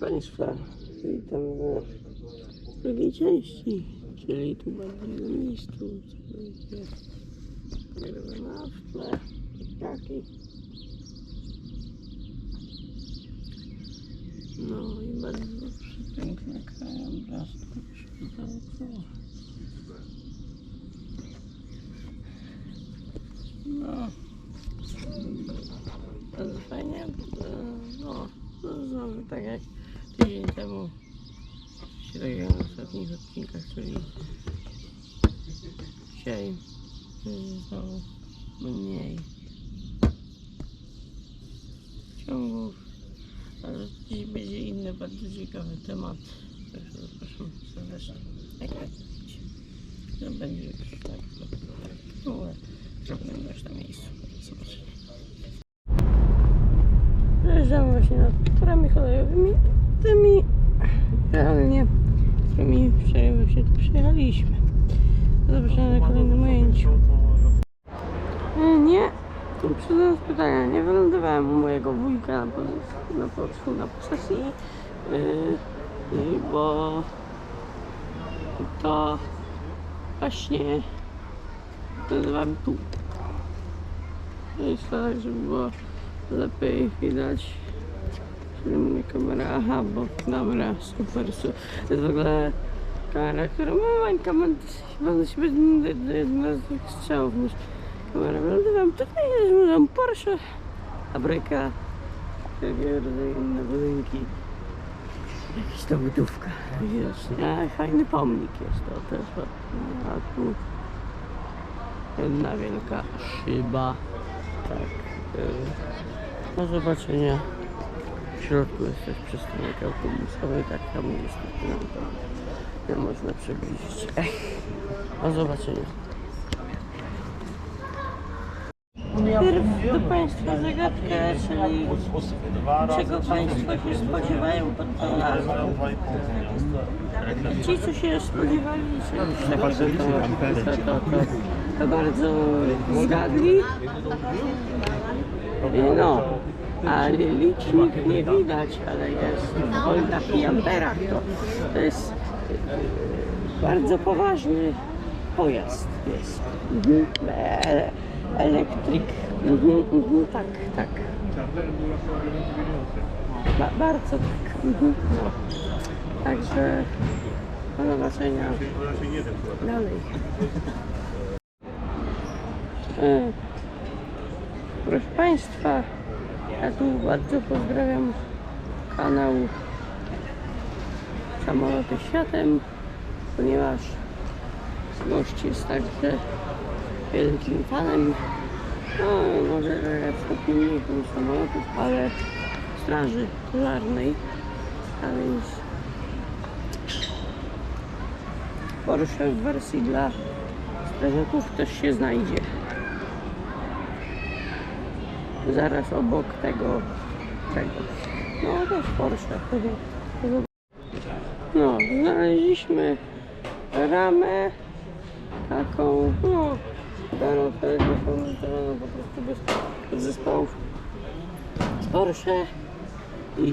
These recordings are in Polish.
Państwa, witam w drugiej części, czyli tu bardziej na miejscu, co będzie nagrywane w tle, ptaki. No i bardzo przepiękny krajobraz tu dookoła. No, bardzo fajnie, no, no znowu tak jak tydzień temu, średnio na ostatnich odcinkach, czyli dzisiaj y, znowu mniej ciągów, ale dziś będzie inny, bardzo ciekawy temat, także zapraszam serdecznie. Jak lecieć? To będzie już tak, no, ale zrobimy już na miejscu. Zobaczymy. Przejeżdżam właśnie nad torami kolejowymi, tymi realnie, którymi wczoraj właśnie tu przyjechaliśmy. Do zobaczenia na kolejnym ujęciu. E, Nie, przyznam z pytania, nie wylądowałem u mojego wujka na, na, Płocku, na posesji, yy, bo to właśnie wylądowałem tu. Jest tak, żeby było lepiej widać. Mnie kamera, aha, bo kamera super, su- to jest w ogóle kamera, która ma chyba na siebie jedna z tych strzałów niż kamera. Wylądowałem tutaj, jest tam Porsche, fabryka, rodzaju inne budynki. Jakaś to budówka, widocznie. A fajny pomnik jest to też. A tu jedna wielka szyba. Tak. y, Do zobaczenia. W środku jest też przystanek autobusowy, tak tam to nie można przybliżyć. Ech, do zobaczenia. Pierw do Państwa zagadkę, czyli czego Państwo się spodziewają pod tą nazwą. Ci, co się spodziewali takiego, to, to, to, to bardzo zgadli. No, ale licznik nie widać, ale jest w voltach i amperach. To, to jest e, bardzo poważny pojazd jest. E, elektryk. Tak, tak. Ba, bardzo tak. No. Także do zobaczenia dalej. E, Proszę Państwa, ja tu bardzo pozdrawiam kanał Samoloty Światem, ponieważ gość jest także wielkim fanem, no może stopniu mniej samolotów, ale straży polarnej, a więc Porsche w wersji dla strażaków też się znajdzie zaraz obok tego, tego. No jest Porsche. No, znaleźliśmy ramę taką, no, starą telefonową, po prostu bez podzespołów z Porsche i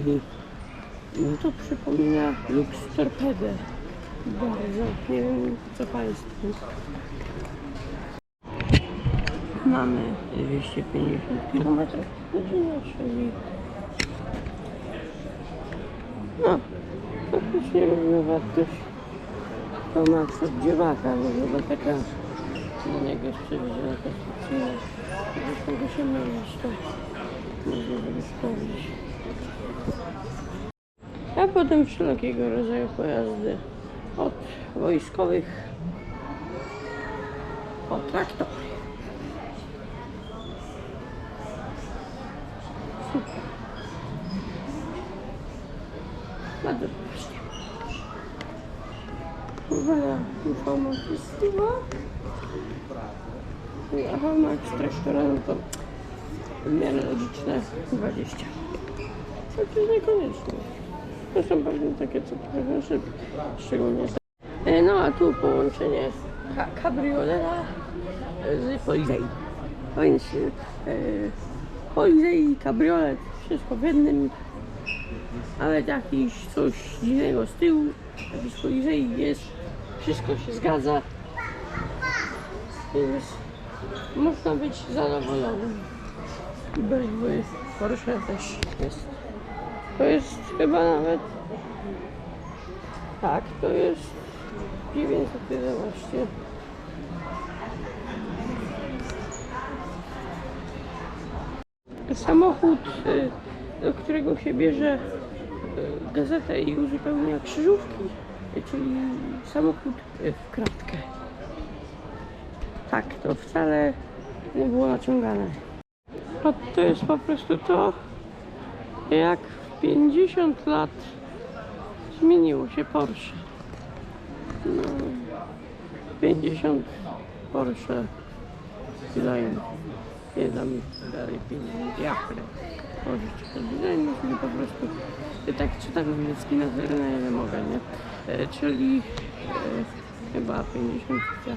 no to przypomina Lux Torpedę. Bardzo, nie wiem co Państwu. Mamy 250 km na godzinę, czyli no, faktycznie równa wartość to od dziewaka, bo chyba taka do niego jest przewieziona konstrukcyjna. Gdzieś tego się mieścić, to można sobie sprawdzić. A potem wszelkiego rodzaju pojazdy od wojskowych po traktory. Super. Bardzo proszę. Uwaga, informatystywa. Aha, Max traktora, no to w miarę logiczne 20. Chociaż niekoniecznie. To są pewnie takie, co trochę szybkie. Szczególnie. E, No a tu połączenie ka kabrioleta z Polizei. Więc e, i kabriolet, wszystko w jednym. nawet jakiś coś dziwnego z tyłu, jakiś jest, wszystko się zgadza, więc można być zadowolonym. BMW Porsche też jest. To jest chyba nawet, tak, to jest 911. Samochód, y, do którego się bierze y, gazetę i uzupełnia krzyżówki, czyli samochód y, w kratkę. Tak, to wcale nie było naciągane. A to jest po prostu to, jak w 50 lat zmieniło się Porsche. No, 50 Porsche design. Nie dam dalej 50 jak Porsche to design, czyli po prostu ja tak czytam niemiecki na tyle, ile mogę, nie? E, czyli e, chyba 50 ja.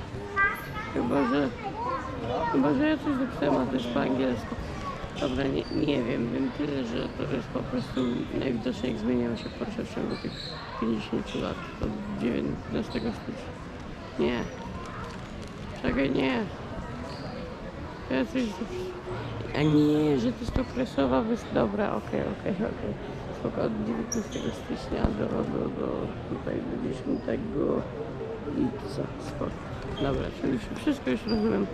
Chyba, że chyba, że ja coś dopisałem, a też po angielsku. Dobra, nie, nie wiem, wiem tyle, że to jest po prostu najwidoczniej jak zmieniało się Porsche w ciągu tych 50 lat, od 19 stycznia. Nie. Czekaj, nie. Ja coś... A nie, że to jest okresowa wys... Dobra, okej, okej, okej. Spoko, od 19 stycznia do, do, do tutaj do 10 lipca. Spoko. Dobra, czyli wszystko już rozumiem.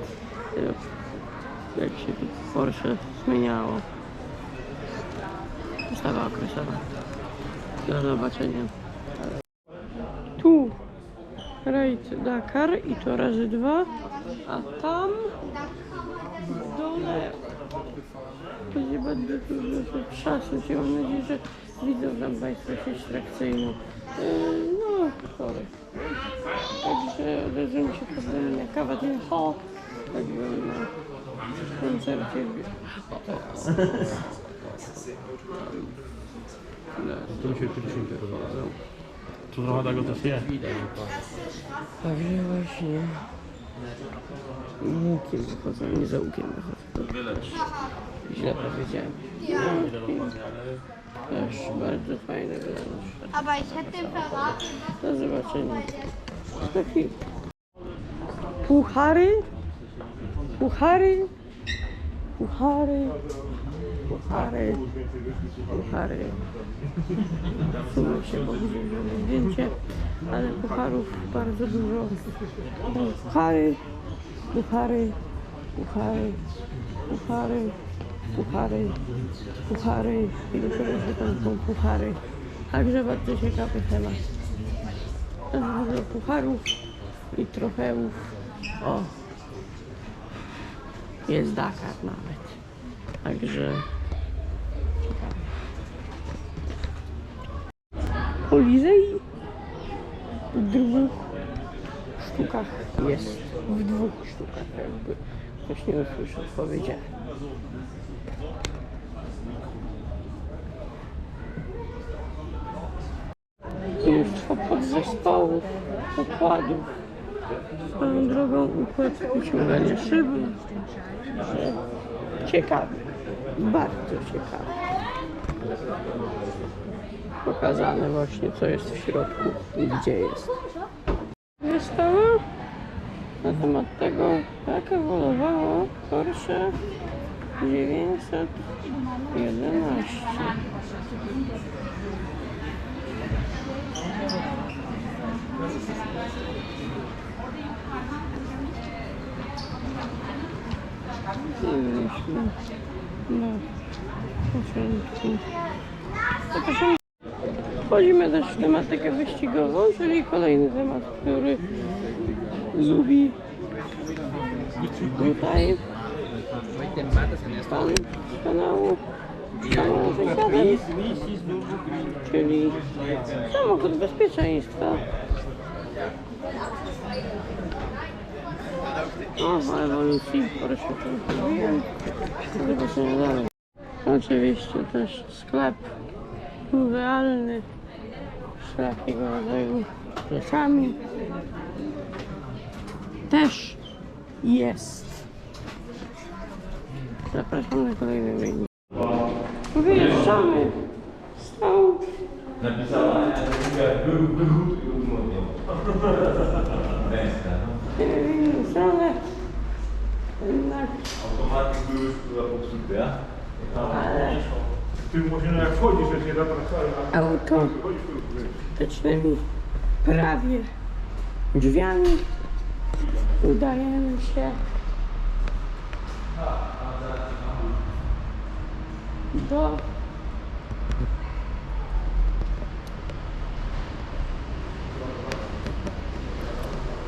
Jak się tu Porsche zmieniało. Ustawa okresowa. Do zobaczenia. Tu rajd Dakar i to razy dwa, a tam w dole będę tu dużo trzasnąć i mam nadzieję, że widzą tam Państwo sieć trakcyjną. Yy, no, sorry. Także od razu mi się pozwolenia kawa dzień ho, tak byłem na koncercie. To mi się kiedyś interesowało. Tu trochę tego też jest. Także właśnie łukiem wychodzą, nie za łukiem wychodzą. Źle powiedziałem. Też bardzo fajne verraten. Do zobaczenia. Puchary, puchary, puchary, puchary, puchary. Sunął się, że zdjęcie, ale pucharów bardzo dużo. Puchary, puchary, puchary, puchary, puchary, puchary i się tam są puchary. Także bardzo ciekawy temat. Dużo pucharów i trofeów. O! Jest Dakar nawet. Także ciekawe. Polizei w dwóch sztukach jest. W dwóch sztukach jakby. Ktoś nie usłyszał, powiedziałem. mnóstwo podzespołów, układów. Swoją drogą układ wyciągania szyby. Ciekawy, bardzo ciekawy. Pokazane właśnie co jest w środku i gdzie jest. Wystawa na temat tego, jak ewoluowało Porsche 911. Byliśmy na początku. Wchodzimy też w tematykę wyścigową, czyli kolejny temat, który lubi tutaj pan z kanału Kanał Wysiadek, czyli samochód bezpieczeństwa. O, ewolucji mówiłem. Zobaczymy dalej. Oczywiście też sklep muzealny wszelkiego rodzaju rzeczami. Też jest. Zapraszam na kolejny wynik. Wyjeżdżamy stąd Napisała, mówiła, był, był i. Męska, no. Nie. Jednak, Automaty były już chyba popsute, a? ale Ty może jak wchodzisz, że się zapraszałem. prawie drzwiami udajemy się. Do.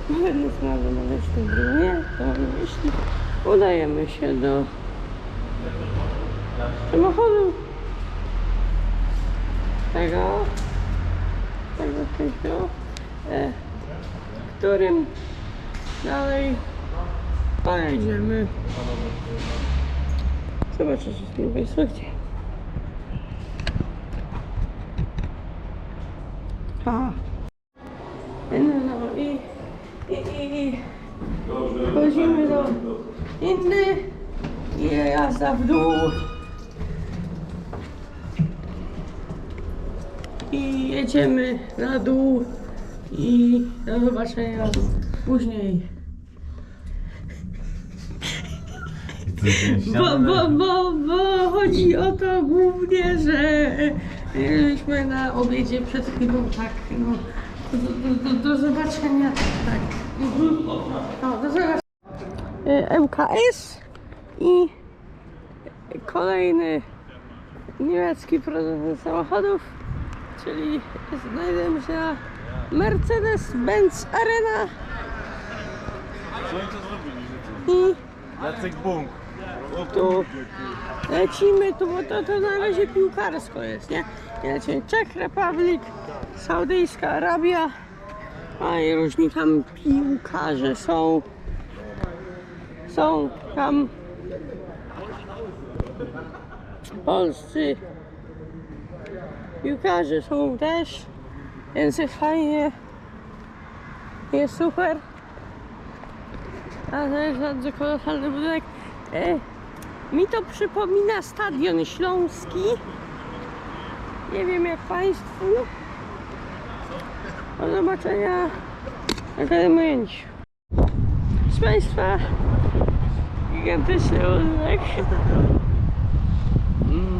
Wedle sprawy medycznej nie, to jeśli udajemy się do samochodu. Tego, tego pięknego, e, którym dalej pojedziemy. Zobaczę, czy z Państwo gdzie. A. No, i, i, i, i chodzimy do inny i jazda w dół. I jedziemy na dół i do zobaczenia później. Bo, bo, bo, bo chodzi o to głównie, że byliśmy na obiedzie przed chwilą, tak, no, do, do, do, zobaczenia, tak. No, do zobaczenia. Y, MKS i kolejny niemiecki producent samochodów, czyli znajdujemy się na Mercedes-Benz Arena i Jacek Bung. tu lecimy, tu bo to, to na razie piłkarsko jest, nie? I Lecimy Czech Republic, Saudyjska Arabia, a i różni tam piłkarze są. Są tam polscy piłkarze są też, więc jest fajnie, jest super. A bardzo kolosalny budynek. E, mi to przypomina Stadion Śląski. Nie wiem jak Państwu. Do zobaczenia na kolejnym ujęciu. Proszę Państwa, gigantyczny budynek.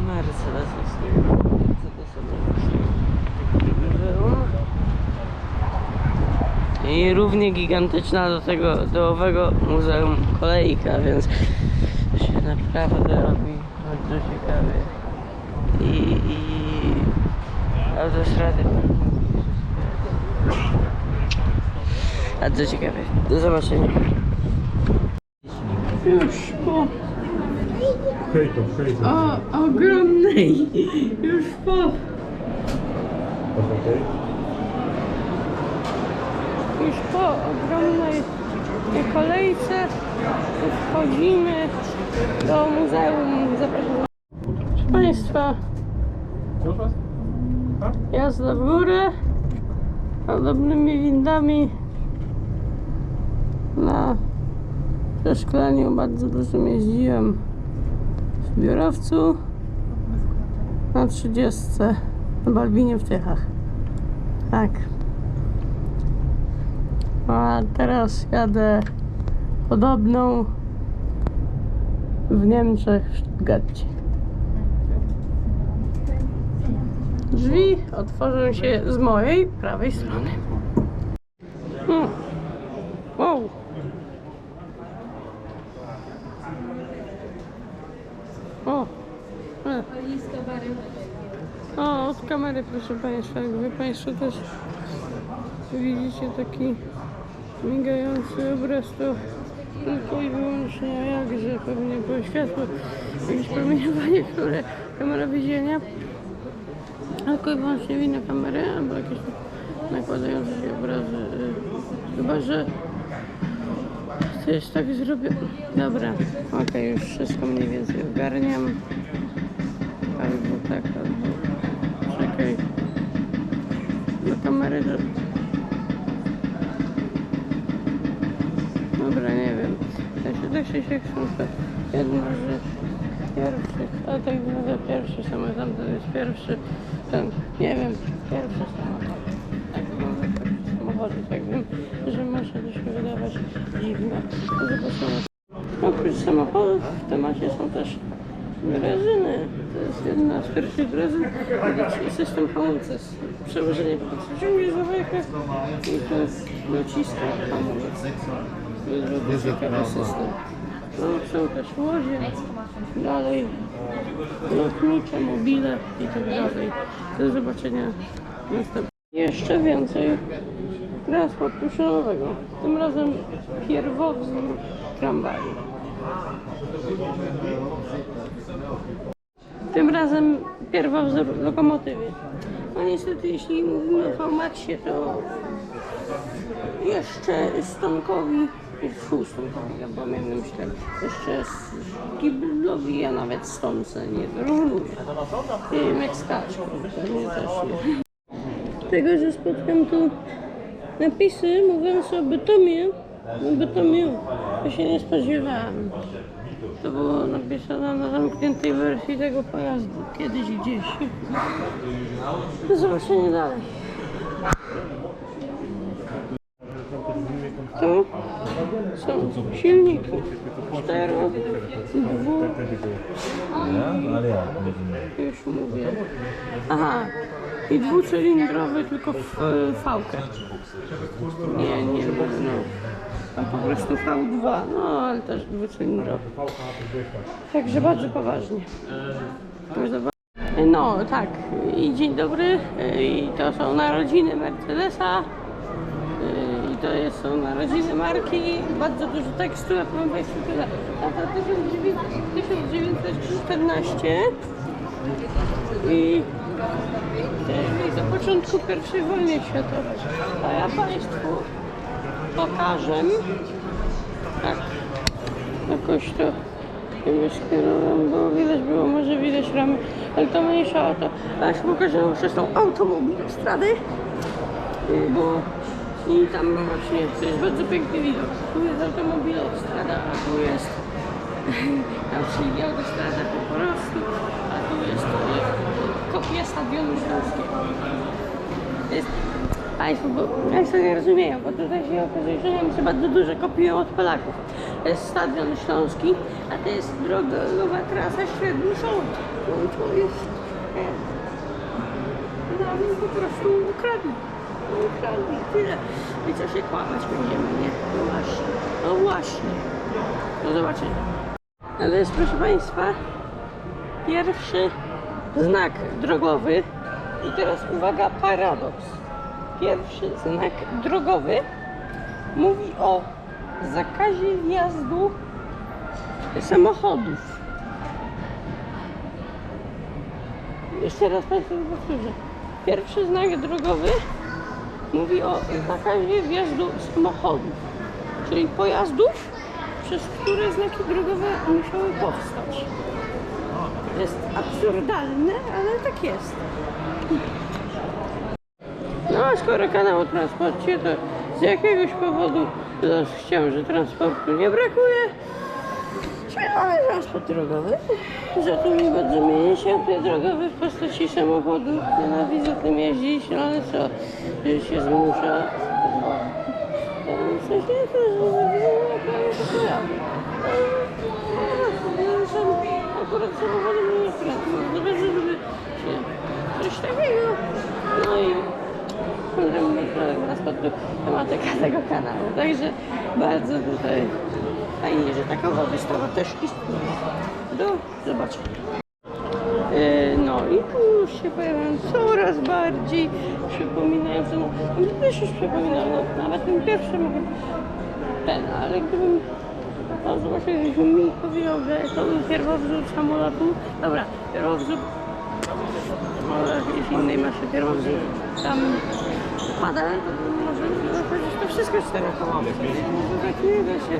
Mercedes jest nie wiem, co to sobie było. I równie gigantyczna do tego do owego Muzeum Kolejka, więc to się naprawdę robi bardzo ciekawie. I, i autostrady. Bardzo ciekawie. Do zobaczenia. Już po Hej to, hej to. o, ogromnej, już po Okej. Już po ogromnej kolejce wchodzimy do muzeum. Zapraszam. Proszę Państwa, jazda w górę podobnymi windami na przeszkoleniu bardzo dużo jeździłem w biurowcu na 30 na Balbinie w Tychach. Tak. A teraz jadę podobną w Niemczech, w Stuttgarcie. Drzwi otworzą się z mojej prawej strony. Hmm. Wow. O. E. O, od kamery proszę Państwa, jak Wy Państwo też widzicie taki migający obraz, to tylko i wyłącznie jakże pewnie było światło, jakieś promieniowanie, które kamera widzenia, tylko i wyłącznie wina kamery, albo jakieś nakładające się obrazy, y, chyba że coś tak zrobię. Dobra, okej, już wszystko mniej więcej ogarniam. Albo tak, albo czekaj. Do kamery do... Dobra, nie wiem. Się się książka. Jedno, że pierwszy, a tak naprawdę pierwszy, same tamten jest pierwszy. ten, nie wiem, pierwszy samochód. Tak tak wiem, że może to się wydawać dziwne. Oprócz samochodów w temacie są też drezyny. To jest jedna z pierwszych drezyn. System hamulca, przełożenie ciągnie za wajchę i to jest dociska hamulec. Bardzo ciekawy system. No, też łodzie, dalej lotnicze, mobile i tak dalej. Do zobaczenia następnie. Jeszcze więcej transportu szynowego. Tym razem pierwowzór tramwaju. Tym razem pierwowzór lokomotywy. No niestety, jeśli mówimy o VMAXie, to jeszcze Stonkowi, fu, Stonkowi, ja pamiętam myślę, jeszcze z Giblowi, ja nawet Stonce nie dorównuję. I Mekskaczką, pewnie też nie. Tego, że spotkam tu napisy mówiące o Bytomie, o Bytomiu, to się nie spodziewałam. To było napisane na zamkniętej wersji tego pojazdu, kiedyś gdzieś. Do zobaczenia dalej. Tu są silniki. Cztero, dwu, ja. już mówię. Aha, i dwucylindrowy, tylko w e, fałkę. Nie, nie, no. A po prostu V2, no ale też dwucylindrowy. Także bardzo poważnie. No tak, i dzień dobry. e, I to są narodziny Mercedesa. To jest, są narodziny marki. Bardzo dużo tekstu, a powiem Państwu tyle. Lata 1914 i do początku I wojny światowej. A ja Państwu pokażę. Tak, jakoś to nie skierowałem, bo widać było, może widać ramy, ale to mniejsza o to. A ja się pokażę przez tą automobilostradę, y, bo i tam właśnie to jest bardzo piękny widok. Tu jest automobilostrada, a tu jest tam czyli autostrada po prostu, a tu jest kopia stadionu śląskiego. Jest Państwo, bo Państwo nie rozumieją, bo tutaj się okazuje, że Niemcy bardzo dużo kopiują od Polaków. To jest Stadion Śląski, a to jest drogowa trasa średni sąd. No to jest... e, No po prostu ukradli. Ukradli, tyle. I co się kłamać będziemy, nie? No właśnie, no właśnie. Do zobaczenia. Ale jest, proszę Państwa, pierwszy znak drogowy. I teraz uwaga, paradoks. Pierwszy znak drogowy mówi o zakazie wjazdu samochodów. Jeszcze raz Państwu powtórzę. Pierwszy znak drogowy mówi o zakazie wjazdu samochodów, czyli pojazdów, przez które znaki drogowe musiały powstać. Jest absurdalne, ale tak jest. No a skoro kanał o transporcie, to z jakiegoś powodu z księży transportu nie brakuje. Mamy transport drogowy. Nie bardzo mienie się te drogowe w postaci samochodu. Nienawidzę tym jeździć, no ale co, że się zmusza. W sensie to, akurat samochody mnie nie kręcą. Zobacz, żeby się coś takiego. No i transportu tematyka tego kanału. Także bardzo tutaj fajnie, że takowa wystawa też istnieje. Do zobaczenia. E, No i tu się pojawiają coraz bardziej przypominające, no mi też już przypominał, no, nawet ten pierwszy może ten, ale gdybym no zobaczył, jakbyś mi powiedział, że to był pierwowzór samolotu, dobra, pierwowzór może jakiejś innej masy pierwowzór tam pada, może powiedzieć, to wszystko czterokołowe. Może tak nie da się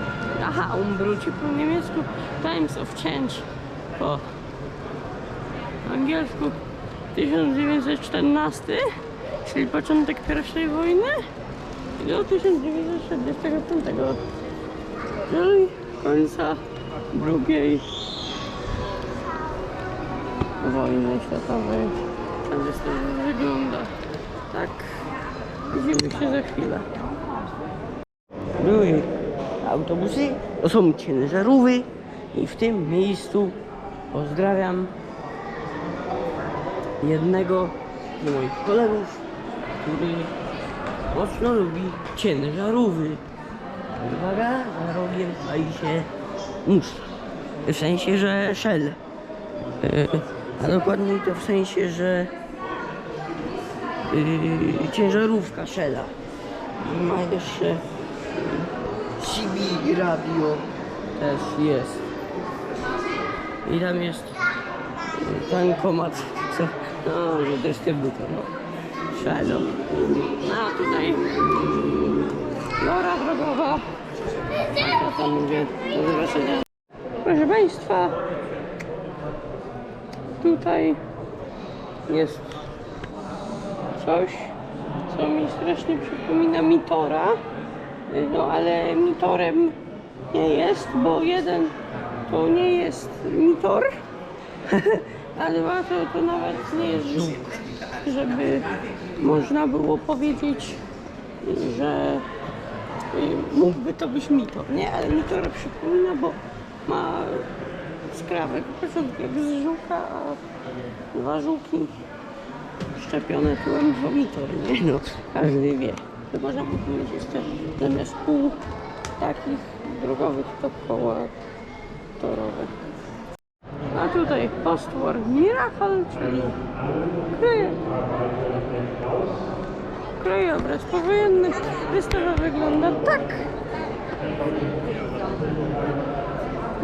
Aha, umbrucie po niemiecku. Times of Change po angielsku. 1914, czyli początek I wojny do 1945, czyli końca II wojny światowej. Tak to wygląda. Tak. Widzimy się za chwilę. Były autobusy, to są ciężarówki i w tym miejscu pozdrawiam jednego z moich kolegów, który mocno lubi ciężarówki. Uwaga, za rogiem stoi się mus. W sensie, że szel. E, A dokładniej to w sensie, że yy, ciężarówka szela. Ma jeszcze CB radio też jest. I tam jest tankomat, co, no, że dystrybutor, no. Szelo. No, tutaj Lora drogowa. Co tam mówię, do zobaczenia. Proszę Państwa, tutaj jest coś, co mi strasznie przypomina Mitora. No ale Mitorem nie jest, bo jeden to nie jest Mitor, a dwa to, to nawet nie jest żółk. Żeby można było powiedzieć, że y, mógłby to być Mitor, nie? Ale Mitora przypomina, bo ma skrawek początku jak z żółka, a dwa żółki szczepione tyłem womitor, nie no, każdy wie. To można powiedzieć jeszcze zamiast pół takich drogowych to koła torowe. A tutaj postwar Miracle, czyli kryje. krajobraz powojenny. Wystawa wygląda tak.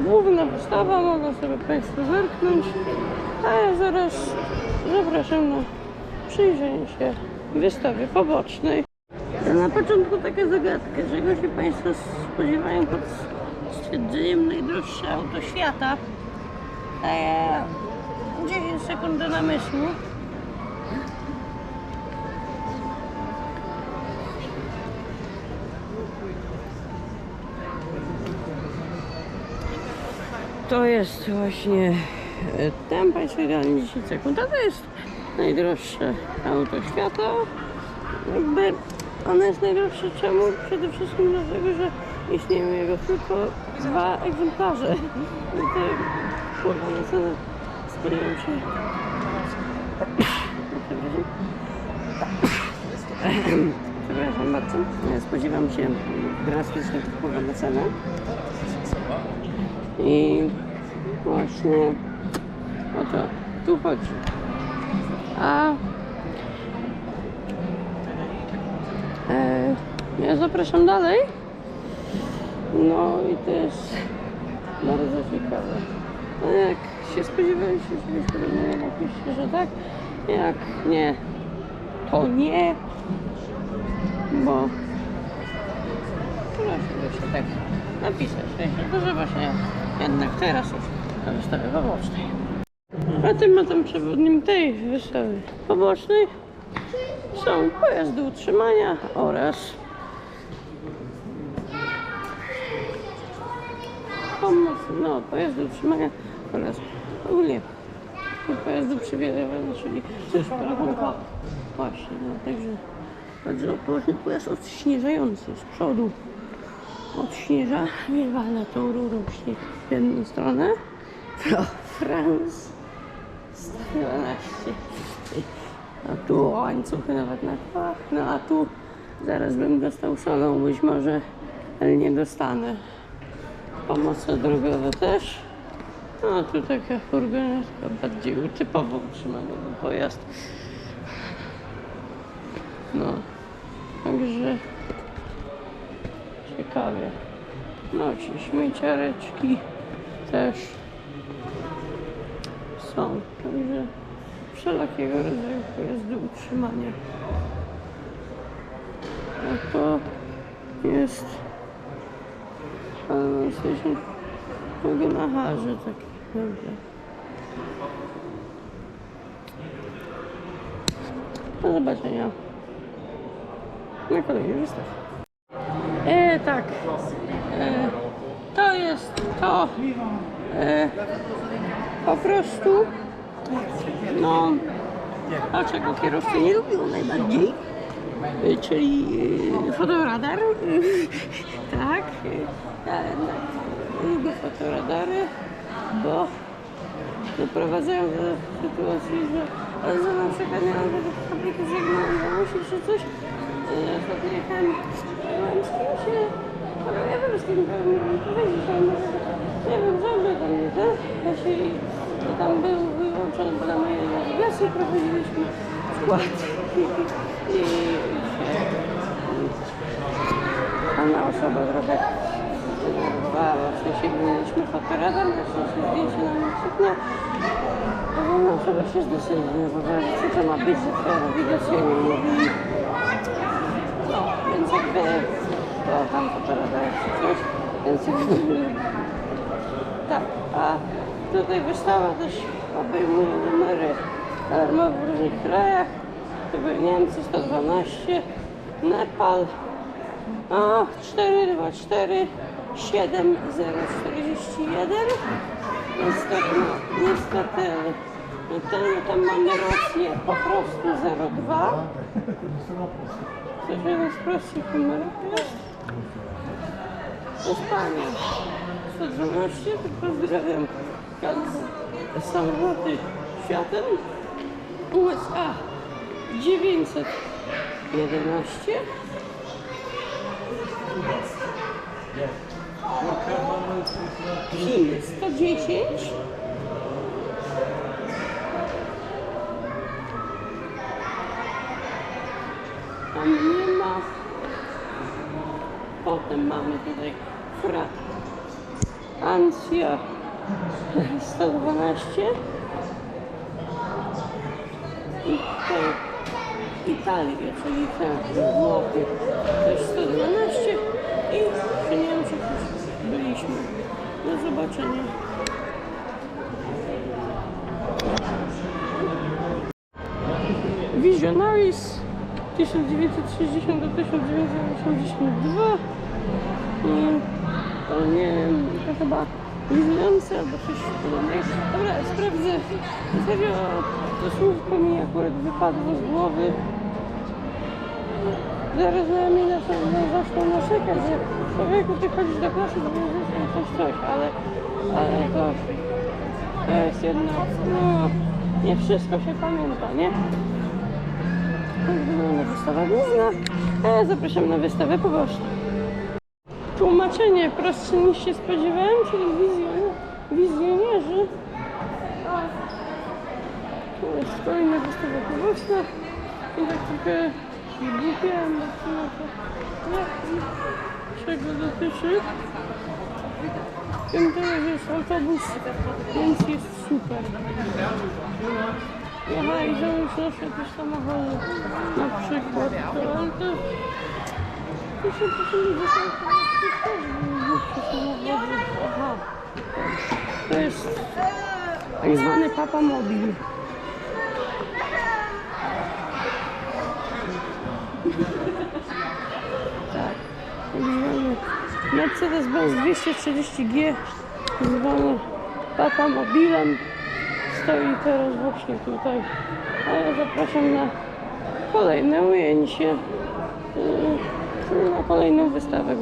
Główna wystawa, mogą sobie Państwo zerknąć, a ja zaraz zapraszam na przyjrzenie się wystawie pobocznej. Na początku taka zagadka, czego się Państwo spodziewają pod stwierdzeniem najdroższe auto świata. Eee, 10 sekund do namysłu. To jest właśnie e, ten Państwo idealnie 10 sekund, a to jest najdroższe auto świata. Jakby ono jest najdroższe czemu? Przede wszystkim dlatego, że istnieją jego tylko dwa egzemplarze. I te na cenę spodziewam się. Przepraszam. Przepraszam bardzo. Spodziewam się drastycznych wpływów na cenę. I właśnie o to tu chodzi. A ja zapraszam dalej. No i to jest bardzo ciekawe. No jak się podobnie, napiszcie, że tak. Jak nie, to nie. Bo proszę się tak napisać, że- że właśnie jednak teraz już na wystawie pobocznej. A tematem przewodnim tej wystawy pobocznej są pojazdy utrzymania oraz pomoc, no pojazdy utrzymania oraz ogólnie pojazdy przywiezowane, czyli coś parachunkowe. Właśnie, no także bardzo poważny pojazd odśnieżający z przodu odśnieża, wywala tą rurą śnieg w jedną stronę. To France 112. A tu łańcuchy nawet na kołach. No a tu zaraz bym dostał solą być może, ale nie dostanę. Pomoce drogowe też. No tu taka furgonetka bardziej typowo utrzymany był pojazd. No, także ciekawie. No, ci śmieciareczki też są. Także wszelakiego rodzaju pojazdy utrzymania. A to jest Halloween Station w Genacharze, tak naprawdę. Do zobaczenia na kolejnej wystawie. E, tak. E, to jest to. E, po prostu. No. A czego kierowcy nie lubią najbardziej? E, czyli e, fotoradar. tak. E, jednak lubię fotoradary, bo doprowadzają do sytuacji, że że na przykład nie mam tego fabryki żegnałości czy coś. e, Ostatnio jechałem byłem z kimś, e, ale ja wiem z kim że nie wiem, żaby tam nie tak? Ja się tam był wyłączony bo mojej nawigacji prowadziliśmy skład i, i, i się Pana osoba trochę denerwowała, w sensie mieliśmy fotoradar, na szczęście zdjęcie nam nie krzyknął. Ona osoba się zdecydowała, co to ma być, że to nawigacyjnie mówi. No, więc jakby, to tam fotoradar czy coś, więc jakby, tak, a tutaj wystawa też obejmuje numery alarmowe w różnych krajach. To były Niemcy 112, Nepal, a 424 7041 Niestety, no, niestety no ten, tam mamy Rosję po prostu 02 Coś jeden z prostych numerów jest Hiszpania 112 to pozdrawiam samoloty światem. USA 911 Chin 110 Tam nie ma. Potem mamy tutaj frat. Ancja 112 i tutaj Italię, czyli te Włochy. Też 112 i przy Niemczech już byliśmy. Do zobaczenia. Visionaries 1960 do 1982 Mm, to nie to chyba wizujące albo coś podobnego. Dobra, sprawdzę. Serio, to słówko mi akurat wypadło z głowy. Zaraz na mnie na pewno zaczną narzekać, że człowieku ty chodzisz do klasy, to będziesz coś, coś, ale, ale to, to jest jednak, no, nie wszystko się pamięta, nie? Wygląda wystawa główna, a ja zapraszam na wystawę poboczną. Tłumaczenie prostsze niż się spodziewałem, czyli wizjon, wizjonierzy. A, to jest kolejna wystawa poboczna i tak trochę głupiałem, bo w sumie to nie wiem, czego dotyczy. Tym teraz jest autobus, więc jest super. Aha, i już nasze też samochody, na przykład, to, ale to to się proszę mi samochody. Aha. To jest tak zwany papa mobil. Tak. Tak zwany Mercedes-Benz 230G zwany papa mobilem stoi teraz właśnie tutaj. A ja zapraszam na kolejne ujęcie. Yy, na kolejną wystawę.